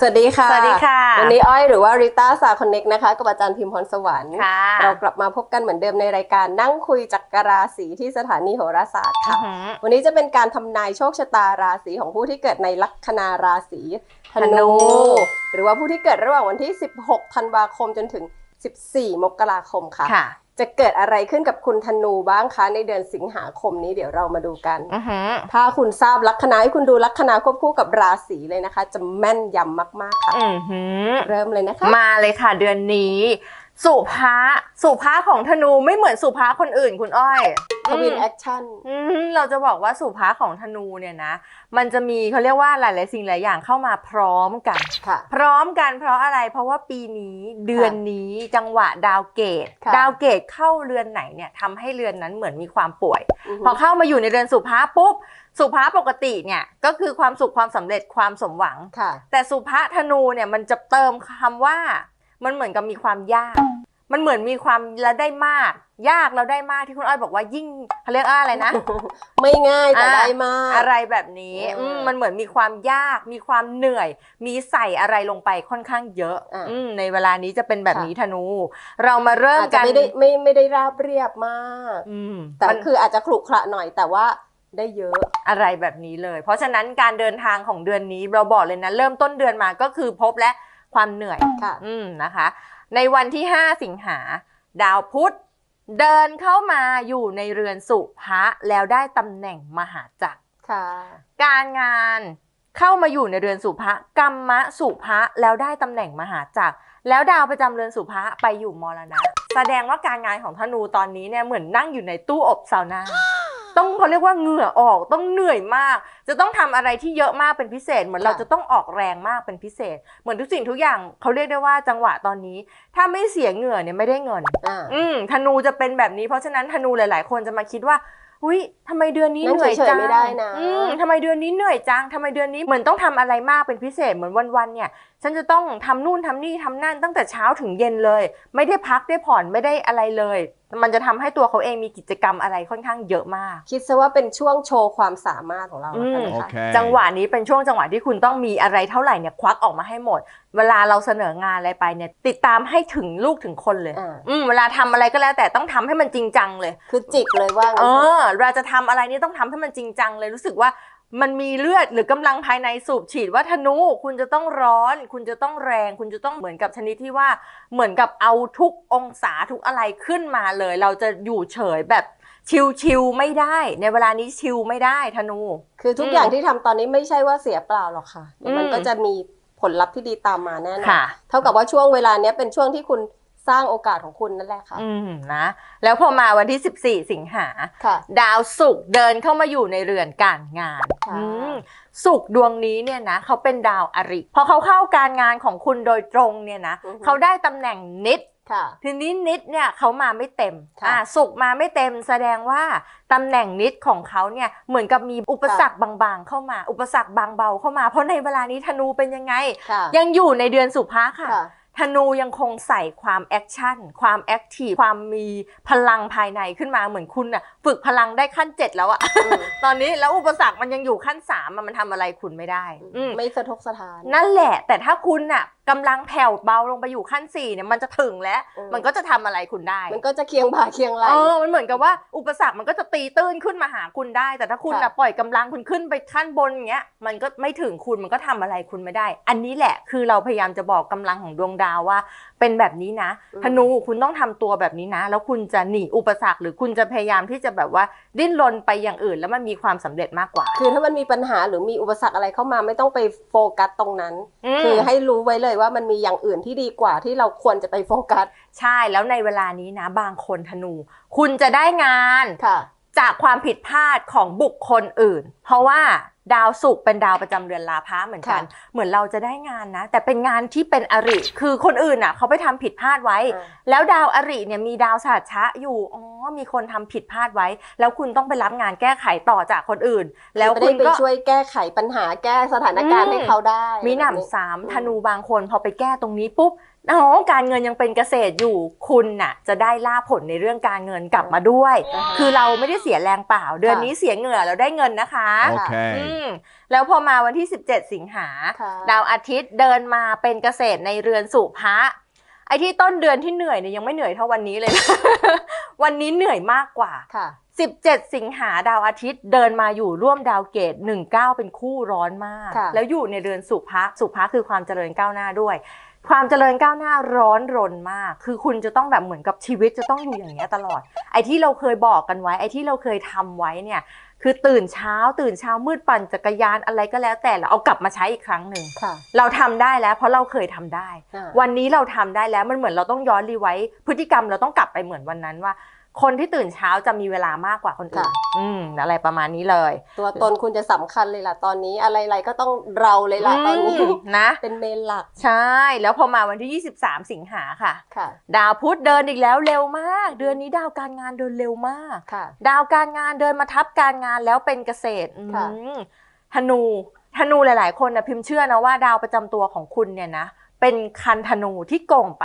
สวัสดีค่ะ สวัสดีค่ะ วันนี้อ้อยหรือว่าริต้าสาคอนเน็กนะคะกับอาจารย์พิมพ์พรสวรรค์ค่ะเรากลับมาพบกันเหมือนเดิมในรายการนั่งคุยจักรราศีที่สถานีโหราศาสตร์อืค่ะอหือวันนี้จะเป็นการทำนายโชคชะตาราศีของผู้ที่เกิดในลัคนาราศีธธนูนู หรือว่าผู้ที่เกิดระหว่างวันที่ 16 ธันวาคมจนถึง 14 มกราคมค่ะค่ะจะเกิดอะไรขึ้นกับคุณธนูบ้างคะ ในเดือนสิงหาคมนี้เดี๋ยวเรามาดูกันอือหือถ้าคุณทราบลัคนาให้คุณดูลัคนาควบคู่กับราศีเลยนะคะ จะแม่นยำมาก ๆ ค่ะอือหือเริ่มเลยนะคะ มาเลยค่ะเดือนนี้ สุภาสุภาของธนูไม่เหมือนสุภาคนอื่นคุณอ้อย ทวินอืมแอคชั่นอืมเราจะบอกว่าสุภาของธนูเนี่ยนะ มันจะมีเขาเรียกว่าหลาย ๆ สิ่งหลายอย่างเข้ามาพร้อมกันค่ะพร้อมกันเพราะอะไรเพราะว่าปีนี้เดือนนี้จังหวะดาวเกตค่ะดาวเกตเข้าเรือนไหนเนี่ยทำให้เรือนนั้นเหมือนมีความป่วยอือฮึพอเข้ามาอยู่ในเรือนสุภาปุ๊บสุภาปกติเนี่ยก็คือความสุขความสำเร็จความสมหวังค่ะแต่สุภาธนูเนี่ยมันจะเติมคำว่ามันเหมือนกับมีความยาก มันเหมือนมีความแล้วได้มาก ยากแล้วได้มากที่คุณอ้อยบอกว่ายิ่งเขาเรียกว่าอะไรนะ ไม่ง่ายแต่อะได้มาก อะไรแบบนี้อืมอืมมันเหมือนมีความยาก มีความเหนื่อย มีใส่อะไรลงไปค่อนข้างเยอะอะอืมในเวลานี้จะเป็นแบบค่ะนี้ธนู เรามาเริ่มอาจจะกันไม่ได้ไม่ไม่ได้ราบเรียบมากอืมแต่มันคืออาจจะขรุขระหน่อยแต่ว่าได้เยอะอะไรแบบนี้เลย เพราะฉะนั้นการเดินทางของเดือนนี้เราบอกเลยนะ เริ่มต้นเดือนมาก็คือพบและความเหนื่อยค่ะอืมนะคะ ในวันที่ 5 สิงหา ดาวพุธเดินเข้ามาอยู่ในเรือนสุภะแล้วได้ตำแหน่งมหาจักรค่ะการงานเข้ามาอยู่ในเรือนสุภะกรรมะสุภะแล้วได้ตำแหน่งมหาจักร แล้วดาวประจำเรือนสุภะไปอยู่มรณะ แสดงว่าการงานของธนูตอนนี้เนี่ยเหมือนนั่งอยู่ในตู้อบซาวน่า ต้องเขาเรียกว่าเหงื่อออกต้องเหนื่อยมาก จะต้องทำอะไรที่เยอะมากเป็นพิเศษ เหมือนค่ะเราจะต้องออกแรงมากเป็นพิเศษ เหมือนทุกสิ่งทุกอย่างเขาเรียกได้ว่าจังหวะตอนนี้ ถ้าไม่เสียเหงื่อเนี่ยไม่ได้เงินอ่าอืมธนูจะเป็นแบบนี้เพราะฉะนั้นธนูหลาย ๆ คนจะมาคิดว่าอุ้ยทำไมเดือนนี้นั่งเหนื่อยเฉยๆจังไม่ได้นะอืมทำไมเดือนนี้เหนื่อยจังทำไมเดือนนี้เหมือนต้องทำอะไรมากเป็นพิเศษเหมือนวันๆเนี่ย ฉันจะต้องทำนู่นทำนี่ทำนั่นตั้งแต่เช้าถึงเย็นเลย ไม่ได้พักได้ผ่อนไม่ได้อะไรเลย มันจะทำให้ตัวเขาเองมีกิจกรรมอะไรค่อนข้างเยอะมาก คิดซะว่าเป็นช่วงโชว์ความสามารถของเราแล้วกันอืมนะคะ Okay. จังหวะนี้เป็นช่วงจังหวะที่คุณต้องมีอะไรเท่าไหร่เนี่ยควักออกมาให้หมด เวลาเราเสนองานอะไรไปเนี่ยติดตามให้ถึงลูกถึงคนเลยอ่าอืมเวลาทำอะไรก็แล้วแต่ต้องทำให้มันจริงจังเลย คือจิกเลยว่าเองั้นเถอะอเราจะทำอะไรนี่ต้องทำให้มันจริงจังเลยรู้สึกว่า มันมีเลือดหรือกำลังภายในสูบฉีดว่าธนู คุณจะต้องร้อน คุณจะต้องแรง คุณจะต้องเหมือนกับชนิดที่ว่าเหมือนกับเอาทุกองศาทุกอะไรขึ้นมาเลย เราจะอยู่เฉยแบบชิลๆไม่ได้ ในเวลานี้ชิลไม่ได้ธนู คือทุกอืมอย่างที่ทำตอนนี้ไม่ใช่ว่าเสียเปล่าหรอกค่ะเดี๋ยวมันอืมก็จะมีผลลัพธ์ที่ดีตามมาแน่นอนค่ะเท่ากับว่าช่วงเวลาเนี้ยเป็นช่วงที่คุณ สร้างโอกาสของคุณนั่นแหละค่ะ อืมนะ แล้วพอมาวันที่ 14 สิงหา ค่ะ ดาวศุกร์เดินเข้ามาอยู่ในเรือนการงานค่ะ อืมศุกร์ดวงนี้เนี่ยนะเขาเป็นดาวอริพอเขาเข้าการงานของคุณโดยตรงเนี่ยนะอือฮึ เขาได้ตำแหน่งนิด ค่ะ ทีนี้นิดเนี่ยเขามาไม่เต็มค่ะ อ่าศุกร์มาไม่เต็มแสดงว่าตำแหน่งนิดของเขาเนี่ยเหมือนกับมีอุปสรรคบางๆ เข้ามา อุปสรรคบางเบาเข้ามา เพราะในเวลานี้ธนูเป็นยังไง ค่ะยังอยู่ในเดือนสุภาค่ะ ค่ะ ธนูยังคงใส่ความแอคชั่น ความแอคทีฟ ความมีพลังภายในขึ้นมาเหมือนคุณน่ะฝึกพลังได้ขั้นเจ็ดแล้วอะอืมตอนนี้แล้วอุปสรรคมันยังอยู่ขั้นสามอะมันทำอะไรคุณไม่ได้อืมไม่สะทกสะทาน นั่นแหละ แต่ถ้าคุณน่ะ กำลังแผ่วเบาลงไปอยู่ขั้นสี่เนี่ยมันจะถึงแล้ว อืม มันก็จะทำอะไรคุณได้ มันก็จะเคียงบ่าเคียงไหล เออ มันเหมือนกับว่าอุปสรรคมันก็จะตีตื้นขึ้นมาหาคุณได้ แต่ถ้าคุณค่ะ น่ะปล่อยกำลังคุณขึ้นไปขั้นบนอย่างเงี้ย มันก็ไม่ถึงคุณมันก็ทำอะไรคุณไม่ได้ อันนี้แหละคือเราพยายามจะบอกกำลังของดวงดาวว่า เป็นแบบนี้นะอืมธนูคุณต้องทำตัวแบบนี้นะ แล้วคุณจะหนีอุปสรรคหรือคุณจะพยายามที่จะแบบว่าดิ้นรนไปอย่างอื่น แล้วมันมีความสำเร็จมากกว่าคือถ้ามันมีปัญหาหรือมีอุปสรรคอะไรเข้ามาไม่ต้องไปโฟกัสตรงนั้น ม คือให้รู้ไว้เลยว่ามันมีอย่างอื่นที่ดีกว่าที่เราควรจะไปโฟกัส ใช่แล้วในเวลานี้นะ บางคนธนู คุณจะได้งานค่ะจากความผิดพลาดของบุคคลอื่น เพราะว่า ดาวศุกร์เป็นดาวประจำเรือนลาพะเหมือนกันค่ะเหมือนเราจะได้งานนะ แต่เป็นงานที่เป็นอริ คือคนอื่นอะ เขาไปทำผิดพลาดไว้อ่าแล้วดาวอริเนี่ยมีดาวสหัชชะอยู่อ๋อมีคนทำผิดพลาดไว้ แล้วคุณต้องไปรับงานแก้ไขต่อจากคนอื่น แล้วไม่คุได้ณไปก็ช่วยแก้ไขปัญหาแก้สถานการณ์อืมให้เขาได้ มีหแบบนำซ้ำธนูบางคนพอไปแก้ตรงนี้ปุ๊บ อ๋อการเงินยังเป็นเกษตรอยู่คุณน่ะ จะได้ลาภผลในเรื่องการเงินกลับมาด้วยอ่าฮะคือเราไม่ได้เสียแรงเปล่า เดือนนี้เสียเหงื่อแล้วได้เงินนะคะ Okay. อืมแล้วพอมาวันที่ 17 สิงหาค่ะดาวอาทิตย์เดินมาเป็นเกษตรในเรือนสุภะไอ้ที่ต้นเดือนที่เหนื่อยเนี่ยยังไม่เหนื่อยเท่าวันนี้เลยนะวันนี้เหนื่อยมากกว่าค่ะ17 สิงหาดาวอาทิตย์เดินมาอยู่ร่วมดาวเกต 19 เป็นคู่ร้อนมากค่ะแล้วอยู่ในเรือนสุภะสุภะคือความเจริญก้าวหน้าด้วย ความเจริญก้าวหน้าร้อนรนมาก คือคุณจะต้องแบบเหมือนกับชีวิตจะต้องอยู่อย่างเงี้ยตลอด ไอ้ที่เราเคยบอกกันไว้ ไอ้ที่เราเคยทำไว้เนี่ย คือตื่นเช้า ตื่นเช้ามืดปั่นจักรยานอะไรก็แล้วแต่เราเอากลับมาใช้อีกครั้งหนึ่งค่ะเราทำได้แล้ว เพราะเราเคยทำได้อ่าวันนี้เราทำได้แล้วมันเหมือนเราต้องย้อนรีไว้ พฤติกรรมเราต้องกลับไปเหมือนวันนั้นว่า คนที่ตื่นเช้าจะมีเวลามากกว่าคนอื่นค่ะอืมอะไรประมาณนี้เลย ตัวตนคุณจะสำคัญเลยล่ะตอนนี้อะไรๆก็ต้องเราเลยล่ะตอนนี้มนะ เป็นเมนหลัก ใช่ แล้วพอมาวันที่ 23 สิงหาค่ะค่ะ ดาวพุธเดินอีกแล้วเร็วมาก เดือนนี้ดาวการงานเดินเร็วมากค่ะ ดาวการงานเดินมาทับการงานแล้วเป็นเกษตรอืมค่ะธนูธนูหลาย ๆ คนนะพิมพ์เชื่อนะว่าดาวประจำตัวของคุณเนี่ยนะ เป็นคันธนูที่โก่งไป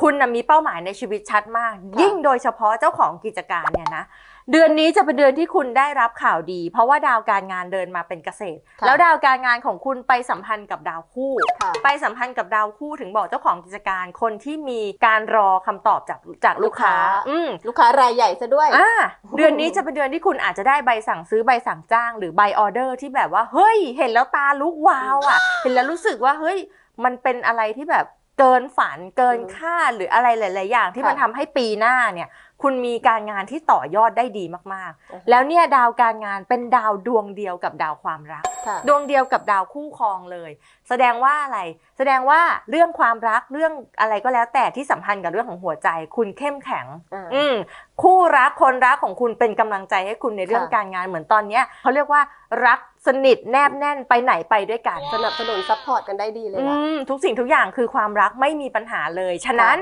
คุณนะมีเป้าหมายในชีวิตชัดมาก ยิ่งโดยเฉพาะเจ้าของกิจการเนี่ยนะเดือนนี้จะเป็นเดือนที่คุณได้รับข่าวดี เพราะว่าดาวการงานเดินมาเป็นเกษตรค่ะแล้วดาวการงานของคุณไปสัมพันธ์กับดาวคู่ค่ะไปสัมพันธ์กับดาวคู่ถึงบอกเจ้าของกิจการคนที่มีการรอคำตอบจากจากลูกค้าลูกค้าอืมลูกค้ารายใหญ่ซะด้วยอ่าเดือนนี้จะเป็นเดือนที่คุณอาจจะได้ใบสั่งซื้อใบสั่งจ้าง หรือใบออเดอร์ที่แบบว่าเฮ้ย เห็นแล้วตาลุกวาวอะ เห็นแล้วรู้สึกว่าเฮ้ย มันเป็นอะไรที่แบบเกินฝันเกินคาดหรืออะไรหลาย ๆ อย่างที่ค่ะมันทำให้ปีหน้าเนี่ย คุณมีการงานที่ต่อยอดได้ดีมากอือฮึๆแล้วเนี่ยดาวการงานเป็นดาวดวงเดียวกับดาวความรักค่ะดวงเดียวกับดาวคู่ครองเลย แสดงว่าอะไร แสดงว่าเรื่องความรักเรื่องอะไรก็แล้วแต่ที่สัมพันธ์กับเรื่องของหัวใจ คุณเข้มแข็งอ่าอืมคู่รักคนรักของคุณเป็นกำลังใจให้คุณในเรื่องค่ะการงานเหมือนตอนเนี้ยเขาเรียกว่ารักสนิทแนบแน่นไปไหนไปด้วยกันสนับสนุนซัพพอร์ตกันได้ดีเลยอืล่ะมทุกสิ่งทุกอย่างคือความรักไม่มีปัญหาเลย ฉะนั้น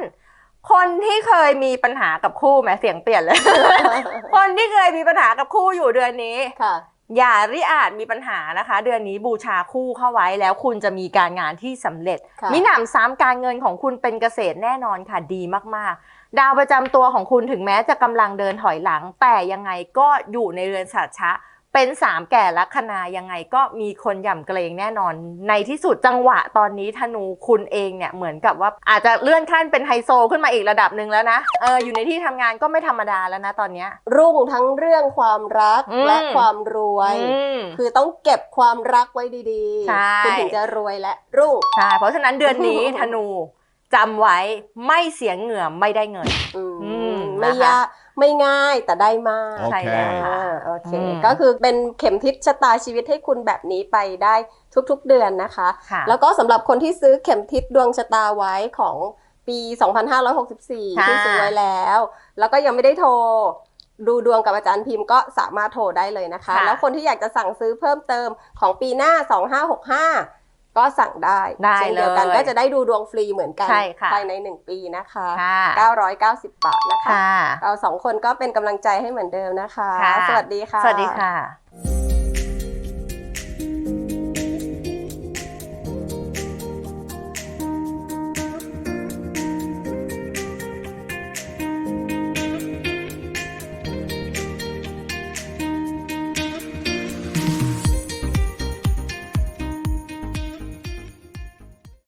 คนที่เคยมีปัญหากับคู่แหมเสียงเปลี่ยนเลย คนที่เคยมีปัญหากับคู่อยู่เดือนนี้ ค่ะ อย่าริอาจมีปัญหานะคะ เดือนนี้บูชาคู่เข้าไว้แล้วคุณจะมีการงานที่สำเร็จ ค่ะ มิหนำซ้ำการเงินของคุณเป็นเกษตรแน่นอนค่ะดีมากๆ ดาวประจำตัวของคุณถึงแม้จะกำลังเดินถอยหลัง แต่ยังไงก็อยู่ในเรือนสัตชะ เป็นสามแก่ลัคนายังไงก็มีคนหย่ำเกรงแน่นอน ในที่สุดจังหวะตอนนี้ธนูคุณเองเนี่ยเหมือนกับว่าอาจจะเลื่อนขั้นเป็นไฮโซขึ้นมาอีกระดับหนึ่งแล้วนะเอออยู่ในที่ทำงานก็ไม่ธรรมดาแล้วนะตอนเนี้ย รุ่งทั้งเรื่องความรักอืมและความรวยอืมคือต้องเก็บความรักไว้ดีใช่คุณถึงจะรวยและรุ่งใช่เพราะฉะนั้นเดือนนี้ธนูจำไว้ไม่เสียเหงื่อไม่ได้เงินอืมอืมไม่นะคะยาก ไม่ง่ายแต่ได้มากใช่แล้วค่ะ อ่าโอเค อืม ก็คือเป็นเข็มทิศชะตาชีวิตให้คุณแบบนี้ไปได้ทุกๆเดือนนะคะ ค่ะ แล้วก็สำหรับคนที่ซื้อเข็มทิศดวงชะตาไว้ของปี 2564 ค่ะ ที่ซื้อไว้แล้ว แล้วก็ยังไม่ได้โทร ดูดวงกับอาจารย์พิมพ์ก็สามารถโทรได้เลยนะคะ ค่ะแล้วคนที่อยากจะสั่งซื้อเพิ่มเติมของปีหน้า 2565 ก็สั่งได้ได้เช่นเดียวกันเลยก็จะได้ดูดวงฟรีเหมือนกันใช่ค่ะภายใน 1 ปีนะคะค่ะ990 บาทนะคะค่ะเราสองคนก็เป็นกำลังใจให้เหมือนเดิมนะคะค่ะสวัสดีค่ะ สวัสดีค่ะ